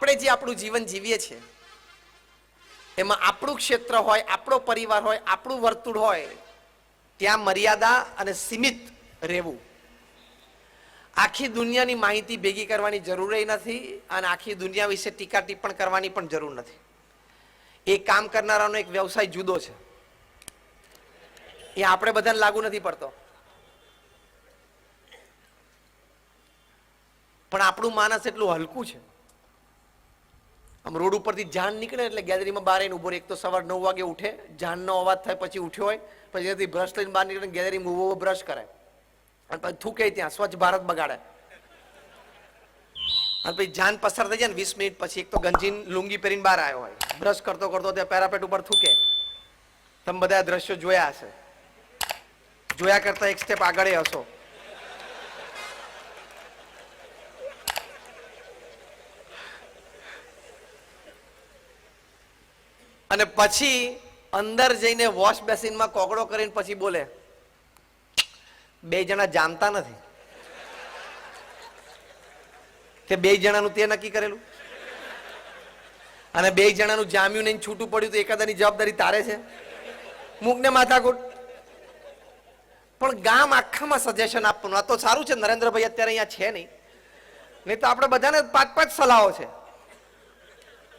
આપણે જે આપણું જીવન જીવીએ છીએ, એમાં આપણું ક્ષેત્ર હોય, આપણો પરિવાર હોય, આપણું વર્તુળ હોય, ત્યાં મર્યાદા અને સીમિત રહેવું. આખી દુનિયાની માહિતી ભેગી કરવાની જરૂર નથી અને આખી દુનિયા વિશે ટીકા ટિપ્પણ કરવાની પણ જરૂર નથી. એ કામ કરનારાનો એક વ્યવસાય જુદો છે. એ આપણે બધાને લાગુ નથી પડતો. પણ આપણું માનસ એટલું હલકું છે. આમ રોડ ઉપરથી જાન નીકળે એટલે ગેલેરીમાં બહાર આવીને ઊભો એક તો સવાર નવ વાગે ઉઠે, જાનનો અવાજ થાય પછી ઉઠ્યો હોય, પછી ત્યાંથી બ્રશ લઈને બહાર નીકળે ગેલેરીમાં ઊભો બ્રશ કરે. અને પછી થૂકે ત્યાં, સ્વચ્છ ભારત બગાડે. અને પછી જાન પસાર થઈ જાય ને વીસ મિનિટ પછી, એક તો ગંજીન લુંગી પહેરીને બહાર આવ્યો હોય. બ્રશ કરતો કરતો ત્યાં પેરાપેટ ઉપર થૂકે. તમે બધા દ્રશ્યો જોયા હશે. જોયા કરતા એક સ્ટેપ આગળ હશો. અને પછી અંદર જઈને વોશ બેસિનમાં કોગળો કરીને પછી બોલે, બે જણા જાણતા નથી. તે બે જણાનું તે નક્કી કરેલું? અને બે જણાનું જામ્યું નહીં છૂટું પડ્યું તો એકાદાની જવાબદારી તારે છે? મૂકને માથાકૂટ. પણ ગામ આખામાં સજેશન આપવાનું. આ તો સારું છે, નરેન્દ્રભાઈ અત્યારે અહીંયા છે નહીં. નહીં તો આપણે બધાને પાંચ પાંચ સલાહો છે.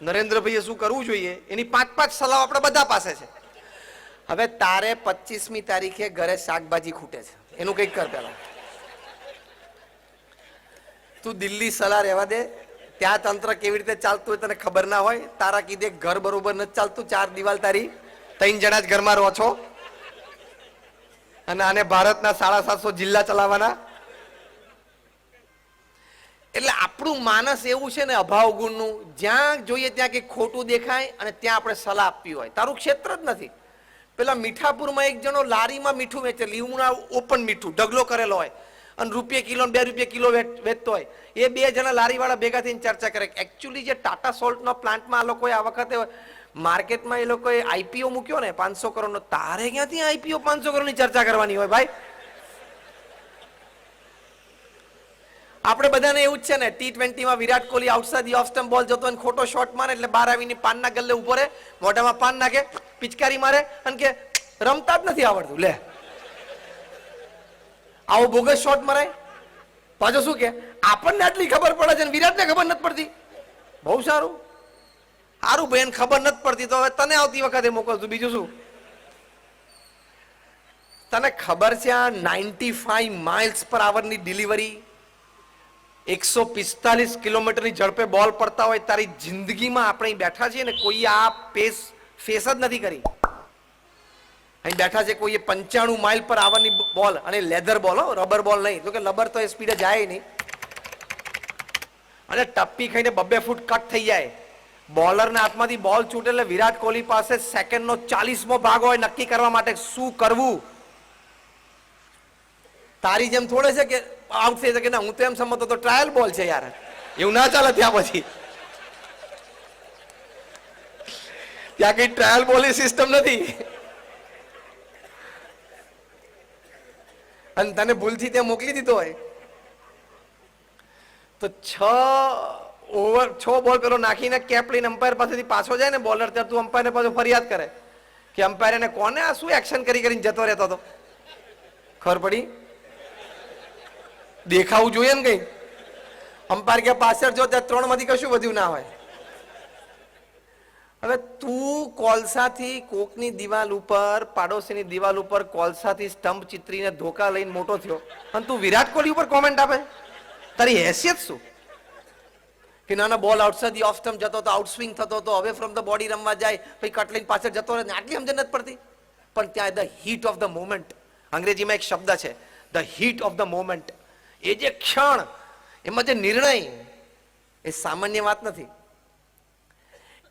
નરેન્દ્રભાઈએ શું કરવું જોઈએ? એની પાંચ પાંચ સલાહ આપણે બધા પાસે છે. હવે તારે પચીસમી તારીખે ઘરે શાકભાજી ખૂટે છે. એનું કંઈક કર પેલા તું દિલ્હી સલાહ રહેવા દે. ત્યાં તંત્ર કેવી રીતે ચાલતું હોય તને ખબર ના હોય. તારા કીધે ઘર બરોબર નથી ચાલતું. ચાર દિવાલ તારી. ત્રણ જણા જ ઘરમાં રહો છો. અને આને ભારતના સાડા સાતસો જિલ્લા ચલાવવાના. એટલે આપણું માનસ એવું છે ને, અભાવ ગુણનું, જ્યાં જોઈએ ત્યાં કંઈક ખોટું દેખાય અને ત્યાં આપણે સલાહ આપવી હોય. તારું ક્ષેત્ર જ નથી. પેલા મીઠાપુરમાં એક જણો લારીમાં મીઠું વેચે લીમડા ઓપન મીઠું, ઢગલો કરેલો હોય અને રૂપિયા કિલો બે રૂપિયા કિલો વેચ- વેચતો હોય. એ બે જણા લારીવાળા ભેગા થઈને ચર્ચા કરે એકચ્યુઅલી જે ટાટા સોલ્ટનો પ્લાન્ટમાં આ લોકોએ આ વખતે માર્કેટમાં એ લોકોએ આઈપીઓ મૂક્યો ને, પાંચસો કરોડનો. તારે ક્યાંથી આઈપીઓ પાંચસો કરોડની ચર્ચા કરવાની હોય ભાઈ? આપણે બધાને એવું જ છે ને T ટ્વેન્ટીમાં Virat Kohli outside the off stump ball જતો અને ખોટો શોટ મારે એટલે બહાર આવીને પાનના ગલ્લે ઊભો રહે, મોઢામાં પાન નાખે, પિચકારી મારે અને કે, રમતા જ નથી આવડતું, લે. આવો બોગસ શોટ મરાય પાછો શું કે, આપણને આટલી ખબર પડે છે વિરાટને ખબર નથી પડતી. બહુ સારું. સારું બેન, ખબર નથી પડતી, તો હવે તને આવતી વખતે મોકલતું બીજું શું? તને ખબર છે આ નાઇન્ટી ફાઈવ માઇલ્સ પર આવરની ડિલિવરી એકસો પિસ્તાલીસ કિલોમીટરની ઝડપે બોલ પડતા હોય, તારી જિંદગીમાં આપણે બેઠા છીએ ને કોઈ આ પેસ ફેસ જ નથી કરી. અહીં બેઠા છે કોઈએ પંચાણું માઇલ પર આવવાની બોલ અને લેધર બોલ, હો રબર બોલ નહીં. તો કે રબર તો એ સ્પીડે જાય નહીં. અને ટપ્પી ખાઈને બબ્બે ફૂટ કટ થઈ જાય. બોલરના હાથમાંથી બોલ છૂટે એટલે વિરાટ કોહલી પાસે સેકન્ડનો ચાલીસમો ભાગ હોય નક્કી કરવા માટે શું કરવું? તારી જેમ થોડે છે કે આઉટ થઈ શકે. ના, હું તો એમ સમજતો તો ટ્રાયલ બોલ છે યાર. એવું ના ચાલે ત્યાં પછી. ત્યાં કઈ ટ્રાયલ બોલની સિસ્ટમ નથી. અને તને ભૂલથી ત્યાં મોકલી દીધો હોય. તો છ ઓવર છ બોલ પેલો નાખીને કેપ અમ્પાયર પાસેથી પાછો જાય ને બોલર ત્યારે તું અમ્પાયરને પાછો ફરિયાદ કરે. કે અમ્પાયર એને કોને આ શું એક્શન કરી કરીને જતો રહેતો હતો? ખબર પડી? દેખાવું જોઈએ ને કઈ? અમ્પાયર કે પાછળ જો ત્યાં ત્રણમાંથી કશું વધ્યું ના હોય. હવે તું કોલસાથી કોકની દિવાલ ઉપર, પાડોશીની દિવાલ ઉપર કોલસાથી સ્ટમ્પ ચિત્રીને ધોકા લઈને મોટો થયો. અને તું વિરાટ કોહલી ઉપર કોમેન્ટ આપે? તારી હેસિયત શું? કે નાના બોલ આઉટસાઇડ ધી ઓફ સ્ટમ્પ જતો તો આઉટ સ્વિંગ થતો હતો હવે ફ્રોમ ધ બોડી રમવા જાય, પછી કટ લઈને પાછળ જતો રહે આટલી સમજણ નથી પડતી. પણ ત્યાં the heat of the moment અંગ્રેજીમાં એક શબ્દ છે the heat of the moment એ જે ક્ષણ, એમાં જે નિર્ણય, એ સામાન્ય વાત નથી.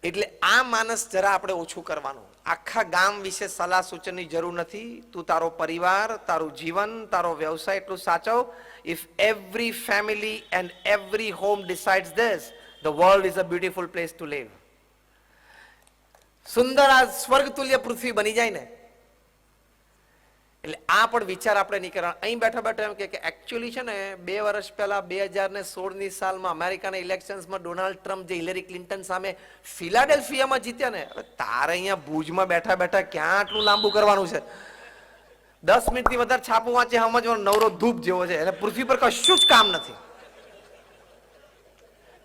એટલે આ માનસ જરા આપણે ઓછું કરવાનું. આખા ગામ વિશે સલાહ સૂચનની જરૂર નથી. તું તારો પરિવાર, તારું જીવન, તારો વ્યવસાય એટલું સાચવ. If every family and every home decides this the world is a beautiful place to live સુંદર આ સ્વર્ગ તુલ્ય પૃથ્વી બની જાય ને એટલે આ પણ વિચાર આપણે નહીં કરવાનો. અહીં બેઠા બેઠા એમ કે એકચ્યુઅલી છે ને, બે વર્ષ પહેલા બે હજાર ને સોળની સાલમાં અમેરિકાના ઇલેક્શન્સમાં ડોનાલ્ડ ટ્રમ્પ જે હિલેરી ક્લિન્ટન સામે ફિલાડેલ્ફિયામાં જીત્યા ને તારે અહીંયા ભુજમાં બેઠા બેઠા ક્યાં આટલું લાંબુ કરવાનું છે? દસ મિનિટથી વધારે છાપું વાંચે, સમજવાનો નવરો ધૂપ જેવો છે. એટલે પૃથ્વી પર કશું જ કામ નથી.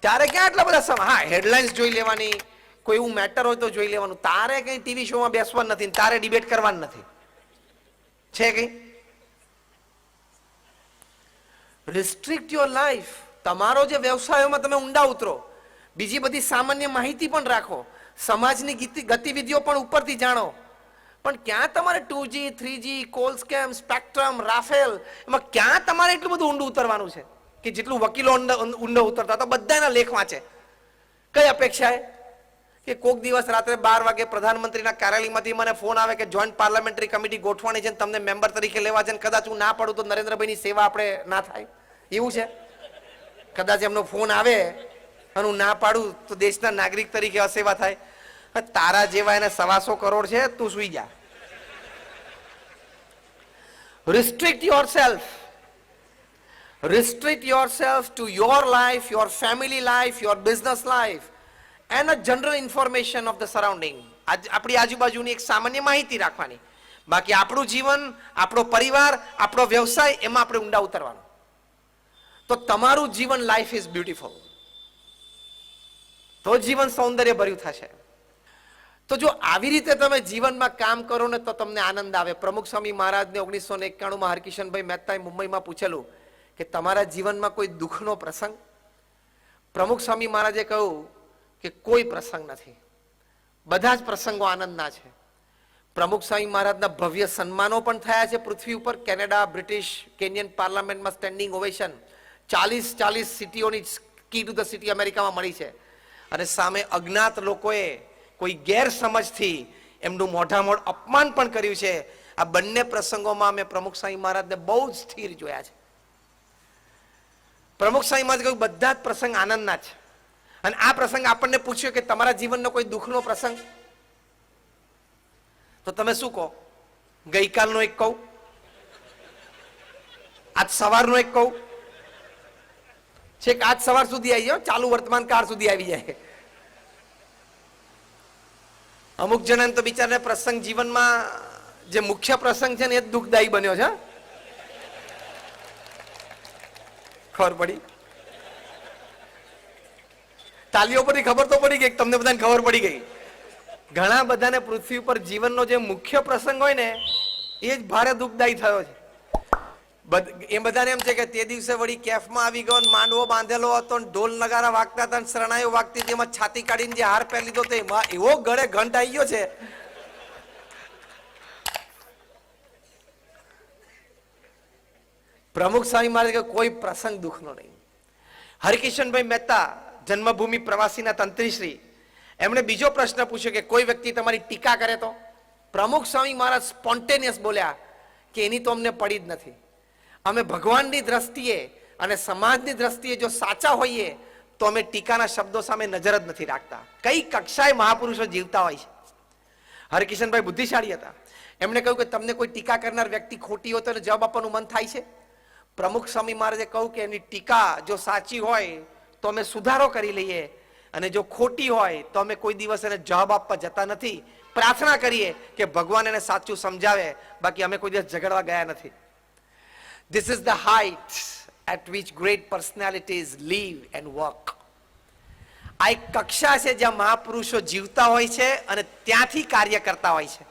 ત્યારે ક્યાં આટલા બધા હા હેડલાઇન્સ જોઈ લેવાની. કોઈ એવું મેટર હોય તો જોઈ લેવાનું. તારે કઈ ટીવી શોમાં બેસવાનું નથી તારે ડિબેટ કરવાનું નથી. છે કઈ રિસ્ટ્રિક્ટ યોર લાઈફ તમારો જે વ્યવસાયોમાં તમે ઊંડા ઉતરો. બીજી બધી સામાન્ય માહિતી પણ રાખો. સમાજની ગતિવિધિઓ પણ ઉપરથી જાણો. પણ ક્યાં તમારે two G three G call scam, spectrum, Rafale, એમાં ક્યાં તમારે એટલું બધું ઊંડું ઉતરવાનું છે? કે જેટલું વકીલો ઊંડો ઉતરતા તો બધાના લેખ વાંચે. કઈ અપેક્ષાએ? કે કોક દિવસ રાત્રે બાર વાગે પ્રધાનમંત્રીના કાર્યાલયમાંથી મને ફોન આવે કે જોઈન્ટ પાર્લામેન્ટરી કમિટી ગોઠવાની છે તમને મેમ્બર તરીકે લેવા છે કદાચ હું ના પડું તો નરેન્દ્રભાઈની સેવા આપણે ના થાય. એવું છે? કદાચ એમનો ફોન આવે અને હું ના પાડું તો દેશના નાગરિક તરીકે અસેવા થાય. તારા જેવા એને સવાસો કરોડ છે, તું સુઈ જા. Restrict yourself restrict yourself to your life your family life your business and a a general information of the આજ- આપણી આજુબાજુની એક સામાન્ય માહિતી રાખવાની. બાકી આપણું જીવન, આપણો પરિવાર, આપણો વ્યવસાય, એમાં આપણે ઊંડા ઉતરવાનું. તો તમારું જીવન લાઈફ ઇઝ બ્યુટીફુલ તો જીવન સૌંદર્ય ભર્યું થશે. તો જો આવી રીતે તમે જીવનમાં કામ કરો ને તો તમને આનંદ આવે. પ્રમુખ સ્વામી મહારાજને ઓગણીસો ને એકાણુંમાં હરકિશનભાઈ મહેતાએ મુંબઈમાં પૂછેલું કે તમારા જીવનમાં કોઈ દુઃખનો પ્રસંગ? પ્રમુખ સ્વામી મહારાજે કહ્યું કે કોઈ પ્રસંગ નથી. બધા જ પ્રસંગો આનંદના છે. પ્રમુખ સ્વામી મહારાજના ભવ્ય સન્માનો પણ થયા છે. પૃથ્વી ઉપર કેનેડા, બ્રિટિશ, કેનિયન પાર્લામેન્ટમાં સ્ટેન્ડિંગ ઓવેશન ચાલીસ ચાલીસ સિટીઓની કી ટુ ધ સિટી અમેરિકામાં મળી છે. અને સામે અજ્ઞાત લોકોએ કોઈ ગેરસમજથી એમનું મોઢામોઢ અપમાન પણ કર્યું છે. આ બંને પ્રસંગોમાં અમે પ્રમુખ સ્વામી મહારાજને બહુ જ સ્થિર જોયા છે. પ્રમુખ સ્વામી મહારાજ કહ્યું, બધા જ પ્રસંગ આનંદના છે. અને આ પ્રસંગ આપણને પૂછ્યો કે તમારા જીવનનો કોઈ દુઃખનો પ્રસંગ? તો તમે શું કહો? ગઈકાલનો એક કહું? આજ સવારનો એક કહું? છેક આજ સવાર સુધી આવી જાઓ, ચાલુ વર્તમાન કાળ સુધી આવી જાય. અમુક જણાને તો બિચારાને પ્રસંગ જીવનમાં જે મુખ્ય પ્રસંગ છે ને એ જ દુઃખદાયી બન્યો છે ખબર પડી? તાલીઓ પરથી ખબર તો પડી ગઈ તમને બધાને ખબર પડી ગઈ. ઘણા બધાને પૃથ્વી ઉપર જીવનનો જે મુખ્ય પ્રસંગ હોય ને, એ જ ભારે દુઃખદાયી થયો છે. એ બધાને એમ છે કે તે દિવસે વળી કેફમાં આવી ગયો માંડવો બાંધેલો હતો ઢોલ નગારા વાગતા હતા શરણાઈઓ વાગતી હતી, એમાં છાતી કાઢીને જે હાર પહેરી લીધો તો એવો ગળે ઘંટ આવી ગયો છે. પ્રમુખ સ્વામી મહારાજ કોઈ પ્રસંગ દુઃખનો નહીં. હરિકિશનભાઈ મહેતા જન્મભૂમિ પ્રવાસીના તંત્રીશ્રી. એમણે બીજો પ્રશ્ન પૂછ્યો કે કોઈ વ્યક્તિ તમારી ટીકા કરે તો? પ્રમુખ સ્વામી મહારાજ સ્પોન્ટેનિયસ બોલ્યા કે એની તો અમને પડી જ નથી. અમે ભગવાનની દ્રષ્ટિએ અને સમાજની દ્રષ્ટિએ જો સાચા હોઈએ તો અમે ટીકાના શબ્દો સામે નજર જ નથી રાખતા. કઈ કક્ષાએ મહાપુરુષો જીવતા હોય છે? હરકિશનભાઈ બુદ્ધિશાળી હતા. એમણે કહ્યું કે તમને કોઈ ટીકા કરનાર વ્યક્તિ ખોટી હોય તો જવાબ આપવાનું મન થાય છે? પ્રમુખ સ્વામી મહારાજે કહ્યું કે એની ટીકા જો સાચી હોય તો અમે સુધારો કરી લઈએ. અને જો ખોટી હોય, તો અમે કોઈ દિવસ એને જવાબ આપવા જતા નથી. પ્રાર્થના કરીએ કે ભગવાન એને સાચું સમજાવે. બાકી અમે કોઈ દિવસ ઝઘડવા ગયા નથી. This is the height at which great personalities live and work આ એક કક્ષા છે જ્યાં મહાપુરુષો જીવતા હોય છે અને ત્યાંથી કાર્ય કરતા હોય છે.